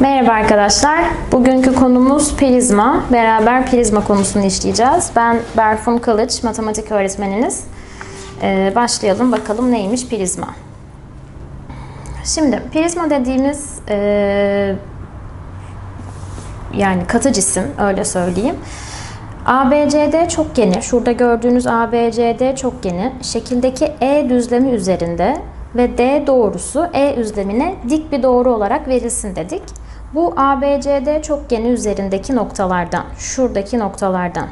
Merhaba arkadaşlar. Bugünkü konumuz prizma. Beraber prizma konusunu işleyeceğiz. Ben Berfun Kılıç, matematik öğretmeniniz. Ee, başlayalım bakalım neymiş prizma. Şimdi prizma dediğimiz e, yani katı cisim öyle söyleyeyim. ABCD çokgeni, şurada gördüğünüz ABCD çokgeni şekildeki E düzlemi üzerinde ve D doğrusu E düzlemine dik bir doğru olarak verilsin dedik. Bu ABCD çokgeni üzerindeki noktalardan, şuradaki noktalardan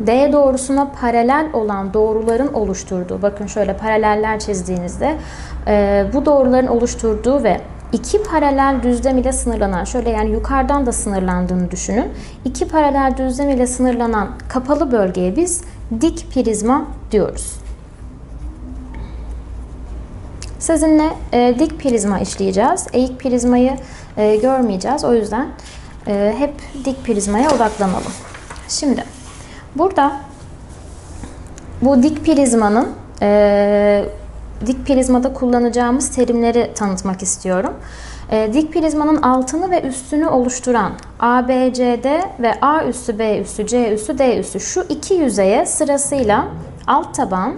D doğrusuna paralel olan doğruların oluşturduğu, bakın şöyle paraleller çizdiğinizde e, bu doğruların oluşturduğu ve iki paralel düzlem ile sınırlanan, şöyle yani yukarıdan da sınırlandığını düşünün. İki paralel düzlem ile sınırlanan kapalı bölgeye biz dik prizma diyoruz. Sizinle e, dik prizma işleyeceğiz. Eğik prizmayı e, görmeyeceğiz. O yüzden e, hep dik prizmaya odaklanalım. Şimdi burada bu dik prizmanın e, dik prizmada kullanacağımız terimleri tanıtmak istiyorum. E, dik prizmanın altını ve üstünü oluşturan ABCD ve A üssü, B üssü, C üssü, D üssü şu iki yüzeye sırasıyla alt taban,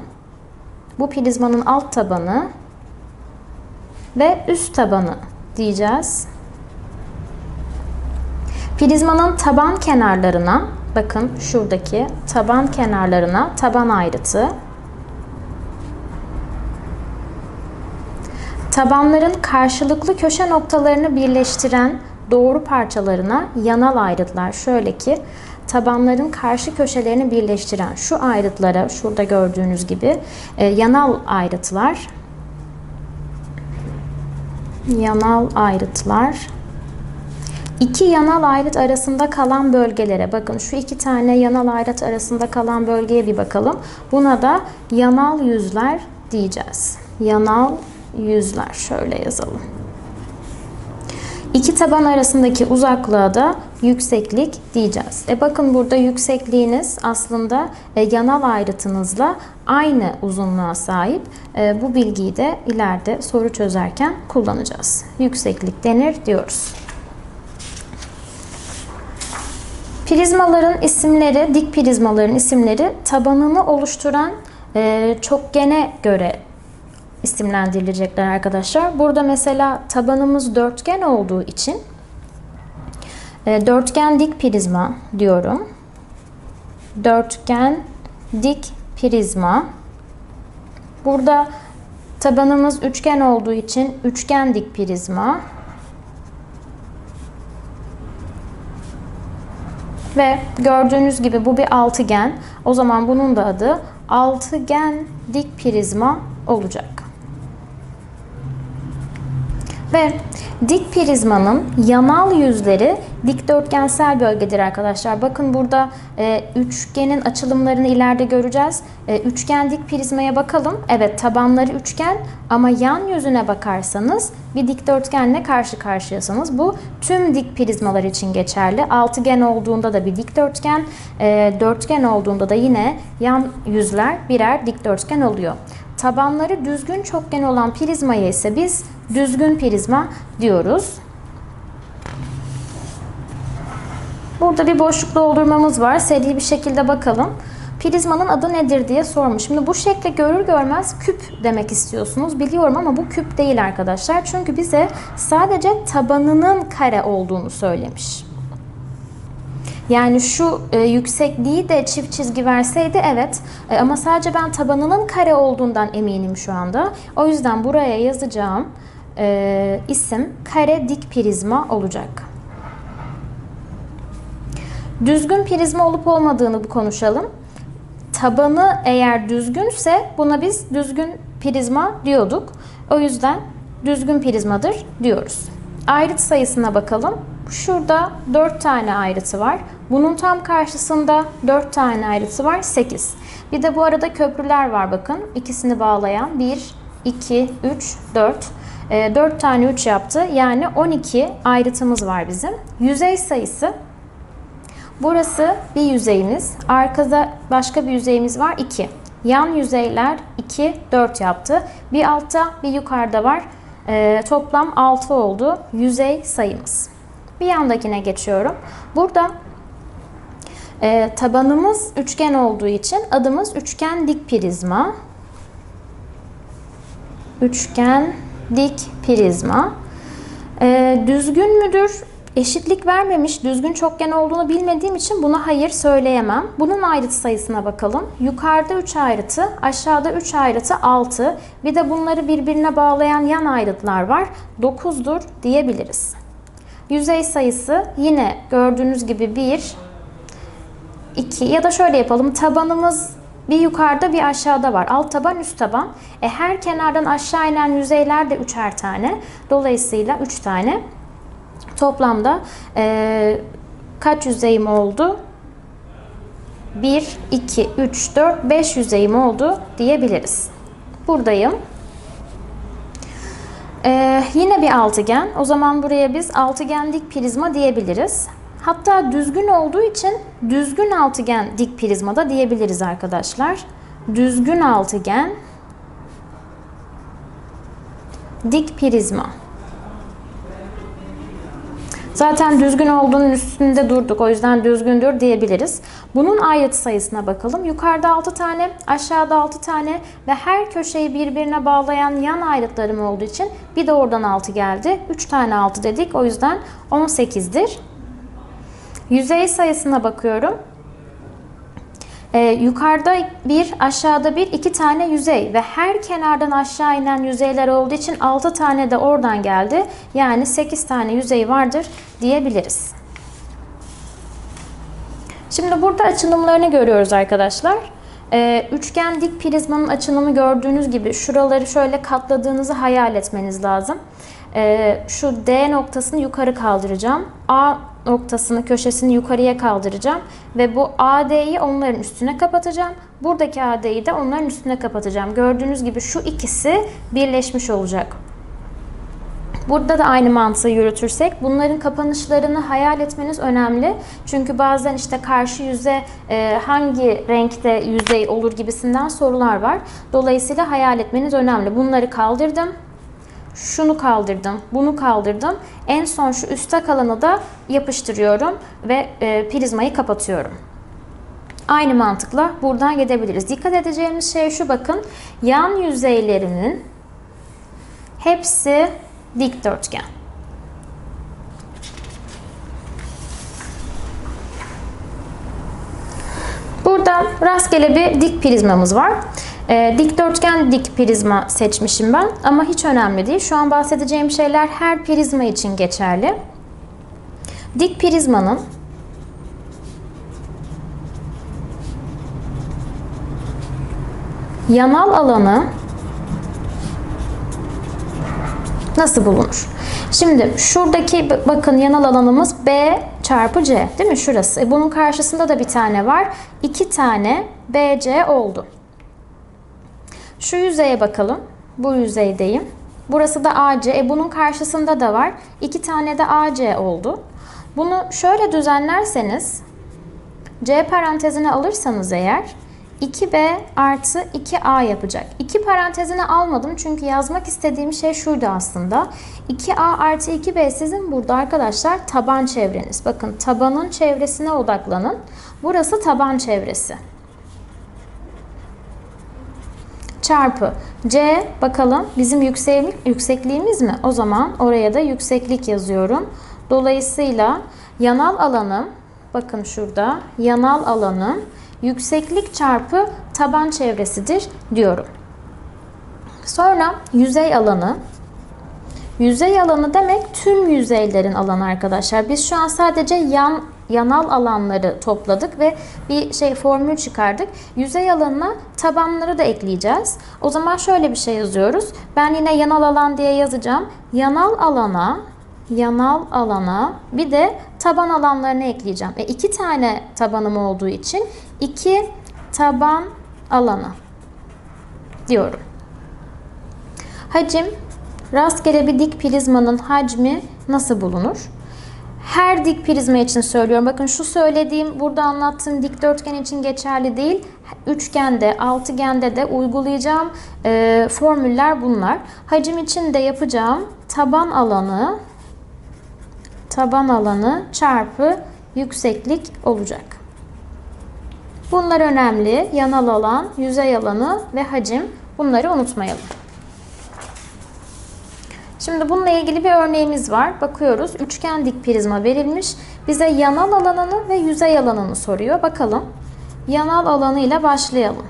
bu prizmanın alt tabanı ve üst tabanı diyeceğiz. Prizmanın taban kenarlarına, bakın şuradaki taban kenarlarına taban ayrıtı, tabanların karşılıklı köşe noktalarını birleştiren doğru parçalarına yanal ayrıtlar. Şöyle ki tabanların karşı köşelerini birleştiren şu ayrıtlara, şurada gördüğünüz gibi e, yanal ayrıtlar yanal ayrıtlar. İki yanal ayrıt arasında kalan bölgelere bakın şu iki tane yanal ayrıt arasında kalan bölgeye bir bakalım. Buna da yanal yüzler diyeceğiz. Yanal yüzler şöyle yazalım. İki taban arasındaki uzaklığa da yükseklik diyeceğiz. E bakın burada yüksekliğiniz aslında e, yanal ayrıtınızla aynı uzunluğa sahip. E, bu bilgiyi de ileride soru çözerken kullanacağız. Yükseklik denir diyoruz. Prizmaların isimleri, dik prizmaların isimleri tabanını oluşturan e, çokgene göre isimlendirilecekler arkadaşlar. Burada mesela tabanımız dörtgen olduğu için e, dörtgen dik prizma diyorum. Dörtgen dik prizma. Burada tabanımız üçgen olduğu için üçgen dik prizma. Ve gördüğünüz gibi bu bir altıgen. O zaman bunun da adı altıgen dik prizma olacak. Ve dik prizmanın yanal yüzleri dikdörtgensel bölgedir arkadaşlar. Bakın burada e, üçgenin açılımlarını ileride göreceğiz. E, üçgen dik prizmaya bakalım. Evet tabanları üçgen ama yan yüzüne bakarsanız bir dikdörtgenle karşı karşıyasınız. Bu tüm dik prizmalar için geçerli. Altıgen olduğunda da bir dikdörtgen, e, dörtgen olduğunda da yine yan yüzler birer dikdörtgen oluyor. Tabanları düzgün çokgen olan prizmaya ise biz düzgün prizma diyoruz. Burada bir boşluk doldurmamız var. Seri bir şekilde bakalım. Prizmanın adı nedir diye sormuş. Şimdi bu şekli görür görmez küp demek istiyorsunuz. Biliyorum ama bu küp değil arkadaşlar. Çünkü bize sadece tabanının kare olduğunu söylemiş. Yani şu e, yüksekliği de çift çizgi verseydi evet e, ama sadece ben tabanının kare olduğundan eminim şu anda. O yüzden buraya yazacağım e, isim kare dik prizma olacak. Düzgün prizma olup olmadığını konuşalım. Tabanı eğer düzgünse buna biz düzgün prizma diyorduk. O yüzden düzgün prizmadır diyoruz. Ayrıt sayısına bakalım. Şurada 4 tane ayrıtı var. Bunun tam karşısında 4 tane ayrıtı var. 8. Bir de bu arada köprüler var bakın. İkisini bağlayan 1, 2, 3, 4. 4 tane 3 yaptı. Yani 12 ayrıtımız var bizim. Yüzey sayısı Burası bir yüzeyimiz. Arkada başka bir yüzeyimiz var 2. Yan yüzeyler 2, 4 yaptı. Bir altta bir yukarıda var. Ee, toplam 6 oldu yüzey sayımız. Bir yandakine geçiyorum. Burada e, tabanımız üçgen olduğu için adımız üçgen dik prizma. Üçgen dik prizma. E, düzgün müdür? Eşitlik vermemiş, düzgün çokgen olduğunu bilmediğim için buna hayır söyleyemem. Bunun ayrıtı sayısına bakalım. Yukarıda 3 ayrıtı, aşağıda 3 ayrıtı 6. Bir de bunları birbirine bağlayan yan ayrıtlar var. 9'dur diyebiliriz. Yüzey sayısı yine gördüğünüz gibi 1, 2 ya da şöyle yapalım. Tabanımız bir yukarıda bir aşağıda var. Alt taban üst taban. E, her kenardan aşağı inen yüzeyler de üçer tane. Dolayısıyla 3 tane. Toplamda e, kaç yüzeyim oldu? 1, 2, 3, 4, 5 yüzeyim oldu diyebiliriz. Buradayım. Ee, yine bir altıgen. O zaman buraya biz altıgen dik prizma diyebiliriz. Hatta düzgün olduğu için düzgün altıgen dik prizma da diyebiliriz arkadaşlar. Düzgün altıgen dik prizma. Zaten düzgün olduğunun üstünde durduk. O yüzden düzgündür diyebiliriz. Bunun ayrıt sayısına bakalım. Yukarıda 6 tane, aşağıda 6 tane ve her köşeyi birbirine bağlayan yan ayrıtlarım olduğu için bir de oradan 6 geldi. 3 tane 6 dedik. O yüzden 18'dir. Yüzey sayısına bakıyorum. Ee, yukarıda bir, aşağıda bir, iki tane yüzey ve her kenardan aşağı inen yüzeyler olduğu için 6 tane de oradan geldi. Yani 8 tane yüzey vardır diyebiliriz. Şimdi burada açılımlarını görüyoruz arkadaşlar. Ee, üçgen dik prizmanın açılımı gördüğünüz gibi şuraları şöyle katladığınızı hayal etmeniz lazım. Ee, şu D noktasını yukarı kaldıracağım. A noktasını, köşesini yukarıya kaldıracağım. Ve bu AD'yi onların üstüne kapatacağım. Buradaki AD'yi de onların üstüne kapatacağım. Gördüğünüz gibi şu ikisi birleşmiş olacak. Burada da aynı mantığı yürütürsek bunların kapanışlarını hayal etmeniz önemli. Çünkü bazen işte karşı yüze e, hangi renkte yüzey olur gibisinden sorular var. Dolayısıyla hayal etmeniz önemli. Bunları kaldırdım şunu kaldırdım, bunu kaldırdım. En son şu üstte kalanı da yapıştırıyorum ve e, prizmayı kapatıyorum. Aynı mantıkla buradan gidebiliriz. Dikkat edeceğimiz şey şu bakın. Yan yüzeylerinin hepsi dikdörtgen. Burada rastgele bir dik prizmamız var. E, dikdörtgen dik prizma seçmişim ben ama hiç önemli değil. Şu an bahsedeceğim şeyler her prizma için geçerli. Dik prizmanın yanal alanı nasıl bulunur? Şimdi şuradaki bakın yanal alanımız B çarpı C değil mi? Şurası. E bunun karşısında da bir tane var. İki tane BC oldu. Şu yüzeye bakalım. Bu yüzeydeyim. Burası da AC. E bunun karşısında da var. İki tane de AC oldu. Bunu şöyle düzenlerseniz C parantezine alırsanız eğer 2B artı 2A yapacak. 2 parantezine almadım çünkü yazmak istediğim şey şuydu aslında. 2A artı 2B sizin burada arkadaşlar taban çevreniz. Bakın tabanın çevresine odaklanın. Burası taban çevresi. Çarpı C bakalım bizim yükseklik, yüksekliğimiz mi? O zaman oraya da yükseklik yazıyorum. Dolayısıyla yanal alanım bakın şurada yanal alanım yükseklik çarpı taban çevresidir diyorum. Sonra yüzey alanı Yüzey alanı demek tüm yüzeylerin alanı arkadaşlar. Biz şu an sadece yan yanal alanları topladık ve bir şey formül çıkardık. Yüzey alanına tabanları da ekleyeceğiz. O zaman şöyle bir şey yazıyoruz. Ben yine yanal alan diye yazacağım. Yanal alana yanal alana bir de taban alanlarını ekleyeceğim. E iki tane tabanım olduğu için iki taban alanı diyorum. Hacim rastgele bir dik prizmanın hacmi nasıl bulunur? Her dik prizma için söylüyorum. Bakın şu söylediğim burada anlattığım dikdörtgen için geçerli değil. Üçgende, altıgende de uygulayacağım e, formüller bunlar. Hacim için de yapacağım taban alanı taban alanı çarpı yükseklik olacak. Bunlar önemli. Yanal alan, yüzey alanı ve hacim. Bunları unutmayalım. Şimdi bununla ilgili bir örneğimiz var. Bakıyoruz. Üçgen dik prizma verilmiş. Bize yanal alanını ve yüzey alanını soruyor. Bakalım. Yanal alanı ile başlayalım.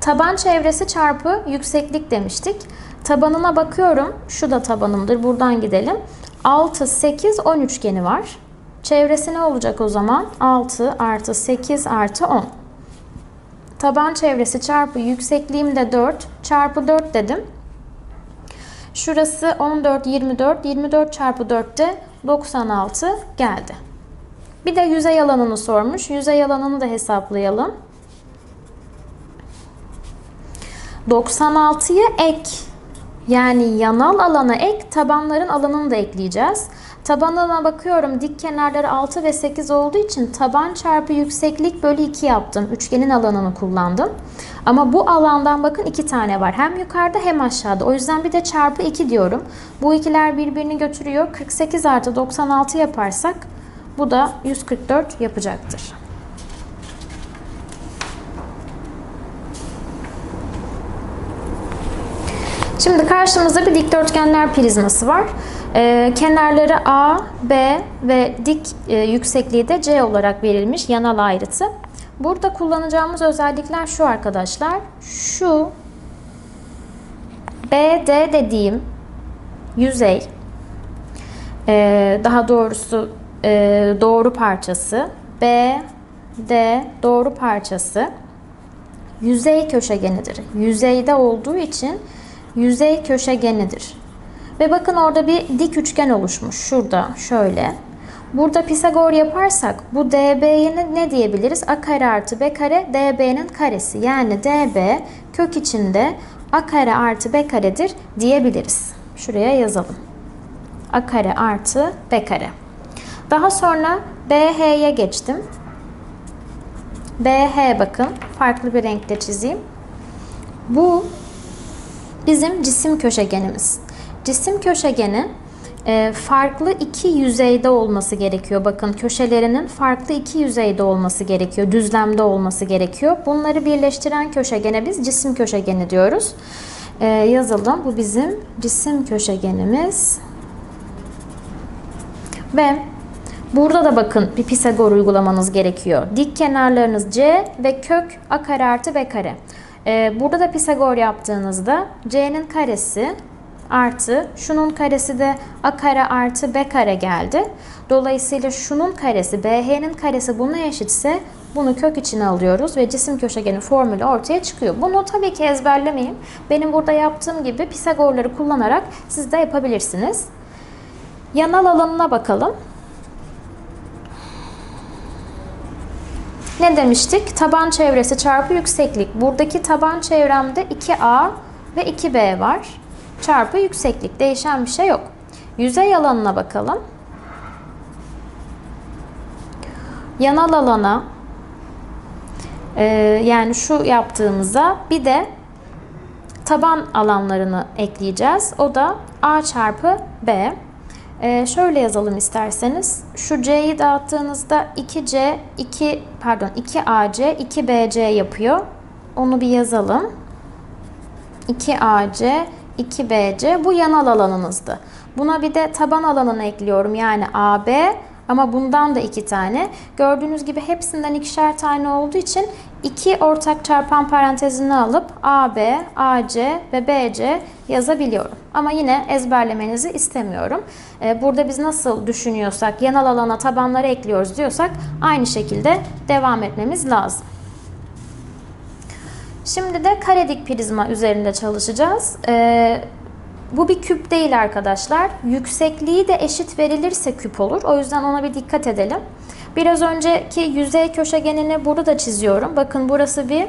Taban çevresi çarpı yükseklik demiştik. Tabanına bakıyorum. Şu da tabanımdır. Buradan gidelim. 6, 8, 10 üçgeni var. Çevresi ne olacak o zaman? 6 artı 8 artı 10. Taban çevresi çarpı yüksekliğim de 4 çarpı 4 dedim. Şurası 14, 24. 24 çarpı 4 de 96 geldi. Bir de yüzey alanını sormuş. Yüzey alanını da hesaplayalım. 96'yı ek yani yanal alana ek tabanların alanını da ekleyeceğiz. Tabanına bakıyorum dik kenarları 6 ve 8 olduğu için taban çarpı yükseklik bölü 2 yaptım. Üçgenin alanını kullandım. Ama bu alandan bakın iki tane var. Hem yukarıda hem aşağıda. O yüzden bir de çarpı 2 diyorum. Bu ikiler birbirini götürüyor. 48 artı 96 yaparsak bu da 144 yapacaktır. Şimdi karşımızda bir dikdörtgenler prizması var. Ee, kenarları A, B ve dik e, yüksekliği de C olarak verilmiş yanal ayrıtı. Burada kullanacağımız özellikler şu arkadaşlar. Şu BD dediğim yüzey, e, daha doğrusu e, doğru parçası, BD doğru parçası yüzey köşegenidir. Yüzeyde olduğu için yüzey köşegenidir. Ve bakın orada bir dik üçgen oluşmuş. Şurada şöyle. Burada Pisagor yaparsak bu DB'ye ne, diyebiliriz? A kare artı B kare DB'nin karesi. Yani DB kök içinde A kare artı B karedir diyebiliriz. Şuraya yazalım. A kare artı B kare. Daha sonra BH'ye geçtim. BH bakın farklı bir renkte çizeyim. Bu bizim cisim köşegenimiz. Cisim köşegeni e, farklı iki yüzeyde olması gerekiyor. Bakın köşelerinin farklı iki yüzeyde olması gerekiyor. Düzlemde olması gerekiyor. Bunları birleştiren köşegene biz cisim köşegeni diyoruz. E, yazalım. Bu bizim cisim köşegenimiz. Ve burada da bakın bir Pisagor uygulamanız gerekiyor. Dik kenarlarınız C ve kök A kare artı B kare. Ee, burada da Pisagor yaptığınızda C'nin karesi artı şunun karesi de A kare artı B kare geldi. Dolayısıyla şunun karesi BH'nin karesi buna eşitse bunu kök içine alıyoruz ve cisim köşegeni formülü ortaya çıkıyor. Bunu tabii ki ezberlemeyin. Benim burada yaptığım gibi Pisagorları kullanarak siz de yapabilirsiniz. Yanal alanına bakalım. Ne demiştik? Taban çevresi çarpı yükseklik. Buradaki taban çevremde 2A ve 2B var. Çarpı yükseklik. Değişen bir şey yok. Yüzey alanına bakalım. Yanal alana e, yani şu yaptığımızda bir de taban alanlarını ekleyeceğiz. O da A çarpı B. Ee, şöyle yazalım isterseniz. Şu C'yi dağıttığınızda 2C, 2 pardon 2AC, 2BC yapıyor. Onu bir yazalım. 2AC, 2BC bu yanal alanınızdı. Buna bir de taban alanını ekliyorum. Yani AB ama bundan da iki tane. Gördüğünüz gibi hepsinden ikişer tane olduğu için iki ortak çarpan parantezini alıp AB, AC ve BC yazabiliyorum. Ama yine ezberlemenizi istemiyorum. Ee, burada biz nasıl düşünüyorsak, yanal alana tabanları ekliyoruz diyorsak aynı şekilde devam etmemiz lazım. Şimdi de karedik prizma üzerinde çalışacağız. Ee, bu bir küp değil arkadaşlar. Yüksekliği de eşit verilirse küp olur. O yüzden ona bir dikkat edelim. Biraz önceki yüzey köşegenini burada da çiziyorum. Bakın burası bir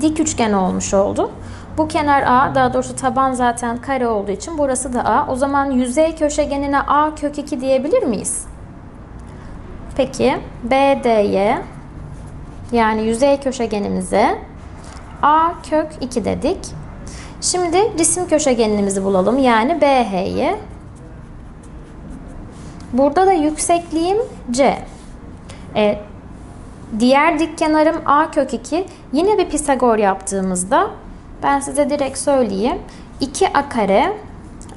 dik üçgen olmuş oldu. Bu kenar A, daha doğrusu taban zaten kare olduğu için burası da A. O zaman yüzey köşegenine A kök 2 diyebilir miyiz? Peki BD'ye yani yüzey köşegenimize A kök 2 dedik. Şimdi cisim köşegenimizi bulalım. Yani BH'ye Burada da yüksekliğim C. E, diğer dik kenarım A kök 2. Yine bir Pisagor yaptığımızda ben size direkt söyleyeyim. 2A kare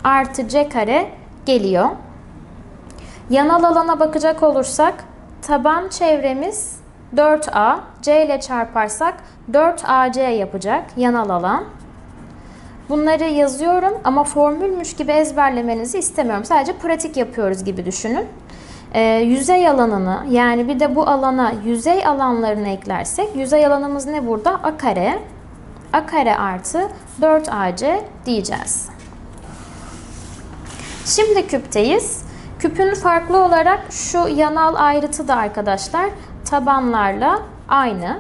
artı C kare geliyor. Yanal alana bakacak olursak taban çevremiz 4A. C ile çarparsak 4AC yapacak yanal alan. Bunları yazıyorum ama formülmüş gibi ezberlemenizi istemiyorum. Sadece pratik yapıyoruz gibi düşünün. Ee, yüzey alanını yani bir de bu alana yüzey alanlarını eklersek yüzey alanımız ne burada? A kare. A kare artı 4AC diyeceğiz. Şimdi küpteyiz. Küpün farklı olarak şu yanal ayrıtı da arkadaşlar tabanlarla aynı.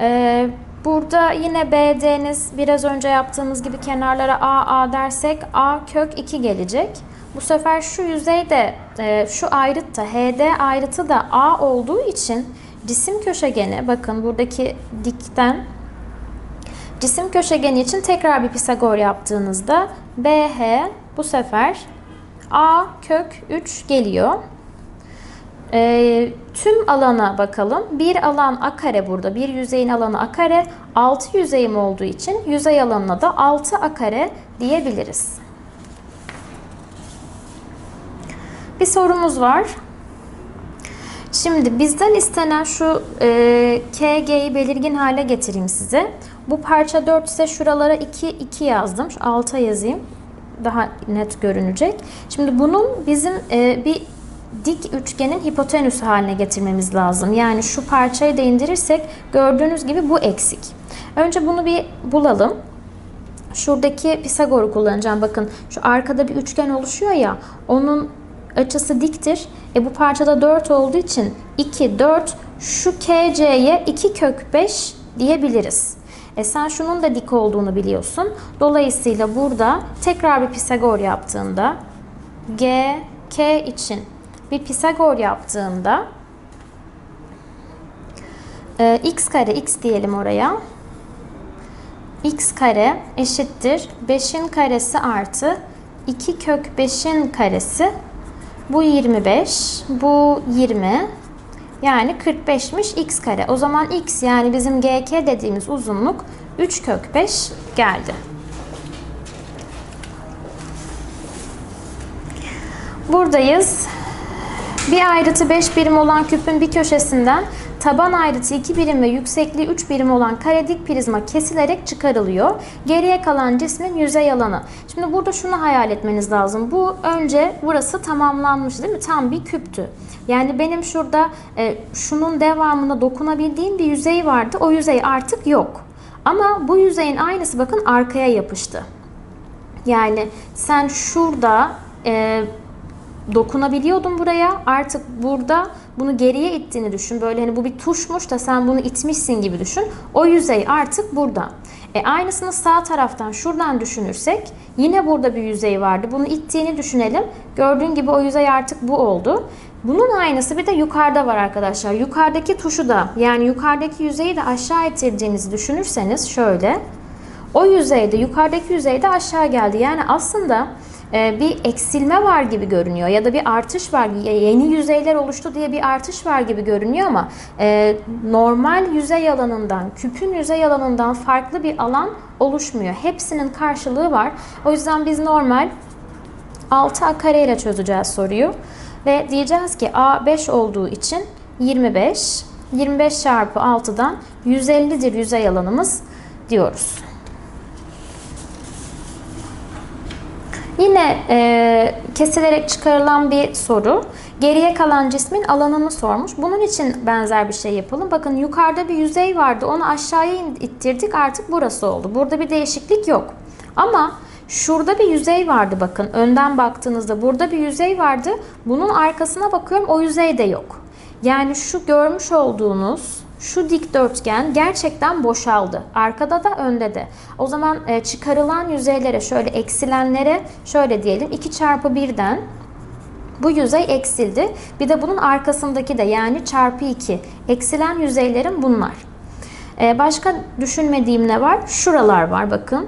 Ee, burada yine BD'niz biraz önce yaptığımız gibi kenarlara A A dersek A kök 2 gelecek. Bu sefer şu yüzeyde e, şu ayrıt da HD ayrıtı da A olduğu için cisim köşegeni bakın buradaki dikten cisim köşegeni için tekrar bir Pisagor yaptığınızda BH bu sefer A kök 3 geliyor. E, tüm alana bakalım. Bir alan a kare burada. Bir yüzeyin alanı a kare. 6 yüzeyim olduğu için yüzey alanına da 6 a kare diyebiliriz. Bir sorumuz var. Şimdi bizden istenen şu e, KG'yi belirgin hale getireyim size. Bu parça 4 ise şuralara 2, 2 yazdım. Şu yazayım. Daha net görünecek. Şimdi bunun bizim e, bir dik üçgenin hipotenüsü haline getirmemiz lazım. Yani şu parçayı da indirirsek gördüğünüz gibi bu eksik. Önce bunu bir bulalım. Şuradaki Pisagor'u kullanacağım. Bakın şu arkada bir üçgen oluşuyor ya. Onun açısı diktir. E bu parçada 4 olduğu için 2, 4 şu KC'ye 2 kök 5 diyebiliriz. E sen şunun da dik olduğunu biliyorsun. Dolayısıyla burada tekrar bir Pisagor yaptığında G, K için bir Pisagor yaptığında e, x kare x diyelim oraya. x kare eşittir 5'in karesi artı 2 kök 5'in karesi. Bu 25, bu 20. Yani 45'miş x kare. O zaman x yani bizim gk dediğimiz uzunluk 3 kök 5 geldi. Buradayız. Bir ayrıtı 5 birim olan küpün bir köşesinden taban ayrıtı 2 birim ve yüksekliği 3 birim olan kare dik prizma kesilerek çıkarılıyor. Geriye kalan cismin yüzey alanı. Şimdi burada şunu hayal etmeniz lazım. Bu önce burası tamamlanmış değil mi? Tam bir küptü. Yani benim şurada e, şunun devamına dokunabildiğim bir yüzey vardı. O yüzey artık yok. Ama bu yüzeyin aynısı bakın arkaya yapıştı. Yani sen şurada e, dokunabiliyordun buraya. Artık burada bunu geriye ittiğini düşün. Böyle hani bu bir tuşmuş da sen bunu itmişsin gibi düşün. O yüzey artık burada. E aynısını sağ taraftan şuradan düşünürsek yine burada bir yüzey vardı. Bunu ittiğini düşünelim. Gördüğün gibi o yüzey artık bu oldu. Bunun aynısı bir de yukarıda var arkadaşlar. Yukarıdaki tuşu da yani yukarıdaki yüzeyi de aşağı ittirdiğinizi düşünürseniz şöyle. O yüzeyde yukarıdaki yüzeyde aşağı geldi. Yani aslında bir eksilme var gibi görünüyor ya da bir artış var yeni yüzeyler oluştu diye bir artış var gibi görünüyor ama e, normal yüzey alanından küpün yüzey alanından farklı bir alan oluşmuyor. Hepsinin karşılığı var. O yüzden biz normal 6A kare ile çözeceğiz soruyu ve diyeceğiz ki A 5 olduğu için 25 25 çarpı 6'dan 150'dir yüzey alanımız diyoruz. Yine e, kesilerek çıkarılan bir soru. Geriye kalan cismin alanını sormuş. Bunun için benzer bir şey yapalım. Bakın yukarıda bir yüzey vardı. Onu aşağıya ittirdik. Artık burası oldu. Burada bir değişiklik yok. Ama şurada bir yüzey vardı bakın. Önden baktığınızda burada bir yüzey vardı. Bunun arkasına bakıyorum. O yüzey de yok. Yani şu görmüş olduğunuz şu dikdörtgen gerçekten boşaldı. Arkada da önde de. O zaman e, çıkarılan yüzeylere şöyle eksilenlere şöyle diyelim 2 çarpı 1'den bu yüzey eksildi. Bir de bunun arkasındaki de yani çarpı 2. Eksilen yüzeylerin bunlar. E, başka düşünmediğim ne var? Şuralar var bakın.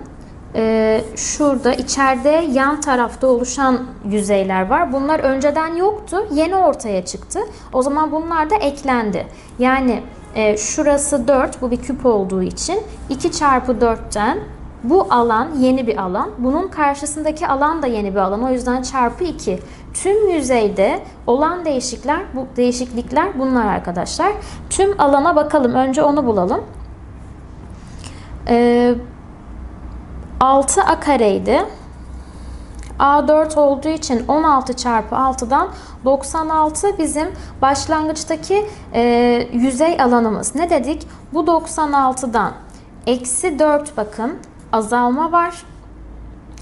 e, şurada içeride yan tarafta oluşan yüzeyler var. Bunlar önceden yoktu. Yeni ortaya çıktı. O zaman bunlar da eklendi. Yani e, şurası 4. Bu bir küp olduğu için 2 çarpı 4'ten bu alan yeni bir alan. Bunun karşısındaki alan da yeni bir alan. O yüzden çarpı 2. Tüm yüzeyde olan değişiklikler, bu değişiklikler bunlar arkadaşlar. Tüm alana bakalım. Önce onu bulalım. Ee, 6a kareydi. A4 olduğu için 16 çarpı 6'dan 96 bizim başlangıçtaki e, yüzey alanımız. Ne dedik? Bu 96'dan eksi 4 bakın azalma var.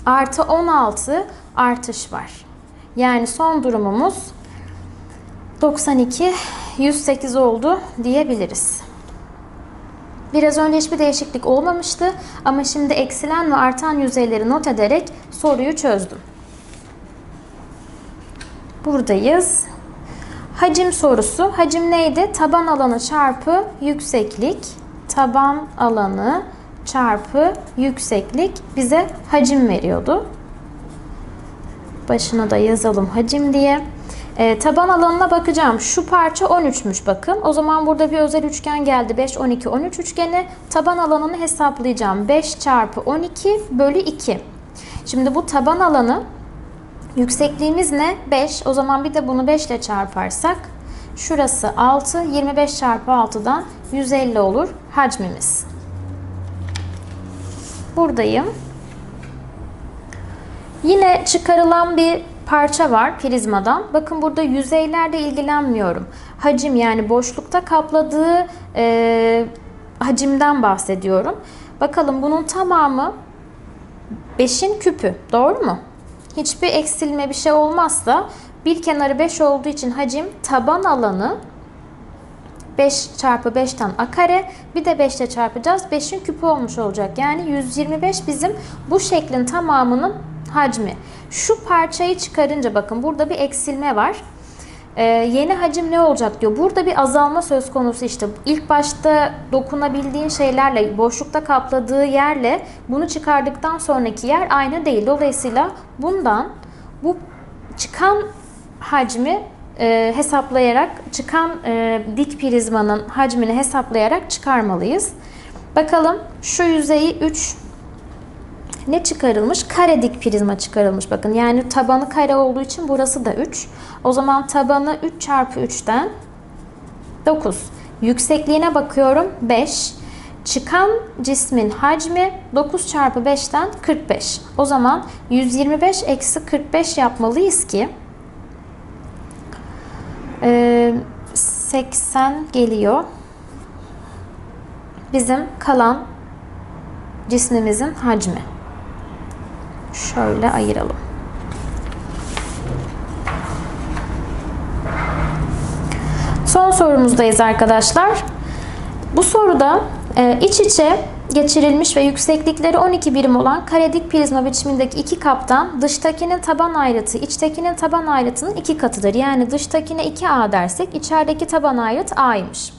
Artı 16 artış var. Yani son durumumuz 92 108 oldu diyebiliriz. Biraz önce hiçbir değişiklik olmamıştı ama şimdi eksilen ve artan yüzeyleri not ederek soruyu çözdüm. Buradayız. Hacim sorusu. Hacim neydi? Taban alanı çarpı yükseklik. Taban alanı çarpı yükseklik bize hacim veriyordu. Başına da yazalım hacim diye. E, taban alanına bakacağım. Şu parça 13'müş bakın. O zaman burada bir özel üçgen geldi. 5, 12, 13 üçgeni. Taban alanını hesaplayacağım. 5 çarpı 12 bölü 2. Şimdi bu taban alanı yüksekliğimiz ne? 5. O zaman bir de bunu 5 ile çarparsak şurası 6. 25 çarpı 6'dan 150 olur hacmimiz. Buradayım. Yine çıkarılan bir parça var prizmadan. Bakın burada yüzeylerle ilgilenmiyorum. Hacim yani boşlukta kapladığı e, hacimden bahsediyorum. Bakalım bunun tamamı 5'in küpü. Doğru mu? Hiçbir eksilme bir şey olmazsa bir kenarı 5 olduğu için hacim taban alanı 5 çarpı 5'ten a kare bir de 5 ile çarpacağız. 5'in küpü olmuş olacak. Yani 125 bizim bu şeklin tamamının hacmi. Şu parçayı çıkarınca bakın burada bir eksilme var. Ee, yeni hacim ne olacak diyor. Burada bir azalma söz konusu işte. İlk başta dokunabildiğin şeylerle, boşlukta kapladığı yerle bunu çıkardıktan sonraki yer aynı değil. Dolayısıyla bundan bu çıkan hacmi e, hesaplayarak, çıkan e, dik prizmanın hacmini hesaplayarak çıkarmalıyız. Bakalım şu yüzeyi 3 ne çıkarılmış? Kare dik prizma çıkarılmış. Bakın yani tabanı kare olduğu için burası da 3. O zaman tabanı 3 çarpı 3'ten 9. Yüksekliğine bakıyorum 5. Çıkan cismin hacmi 9 çarpı 5'ten 45. O zaman 125 eksi 45 yapmalıyız ki 80 geliyor. Bizim kalan cismimizin hacmi. Şöyle ayıralım. Son sorumuzdayız arkadaşlar. Bu soruda e, iç içe geçirilmiş ve yükseklikleri 12 birim olan karedik prizma biçimindeki iki kaptan dıştakinin taban ayrıtı içtekinin taban ayrıtının iki katıdır. Yani dıştakine 2A dersek içerideki taban ayrıt A'ymış.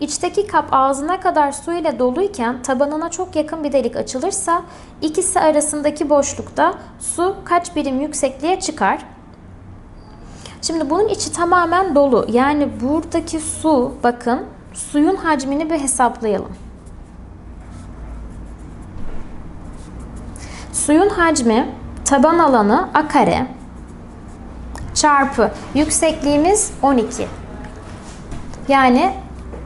İçteki kap ağzına kadar su ile doluyken tabanına çok yakın bir delik açılırsa ikisi arasındaki boşlukta su kaç birim yüksekliğe çıkar? Şimdi bunun içi tamamen dolu. Yani buradaki su bakın suyun hacmini bir hesaplayalım. Suyun hacmi taban alanı a kare çarpı yüksekliğimiz 12. Yani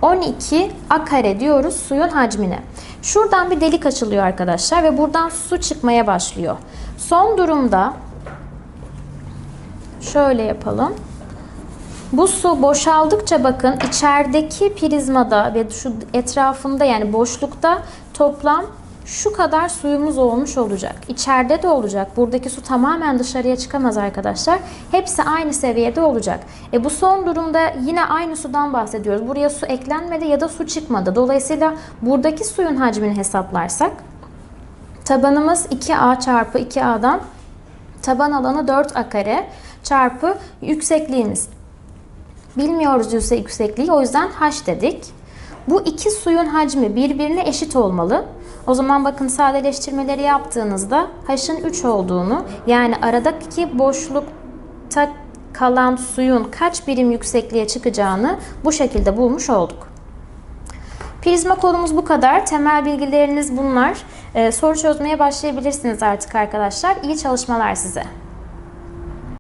12 a kare diyoruz suyun hacmine. Şuradan bir delik açılıyor arkadaşlar ve buradan su çıkmaya başlıyor. Son durumda şöyle yapalım. Bu su boşaldıkça bakın içerideki prizmada ve şu etrafında yani boşlukta toplam şu kadar suyumuz olmuş olacak. İçeride de olacak. Buradaki su tamamen dışarıya çıkamaz arkadaşlar. Hepsi aynı seviyede olacak. E bu son durumda yine aynı sudan bahsediyoruz. Buraya su eklenmedi ya da su çıkmadı. Dolayısıyla buradaki suyun hacmini hesaplarsak tabanımız 2A çarpı 2A'dan taban alanı 4A kare çarpı yüksekliğimiz. Bilmiyoruz yüksekliği o yüzden H dedik. Bu iki suyun hacmi birbirine eşit olmalı. O zaman bakın sadeleştirmeleri yaptığınızda H'ın 3 olduğunu yani aradaki boşlukta kalan suyun kaç birim yüksekliğe çıkacağını bu şekilde bulmuş olduk. Prizma konumuz bu kadar. Temel bilgileriniz bunlar. Ee, soru çözmeye başlayabilirsiniz artık arkadaşlar. İyi çalışmalar size.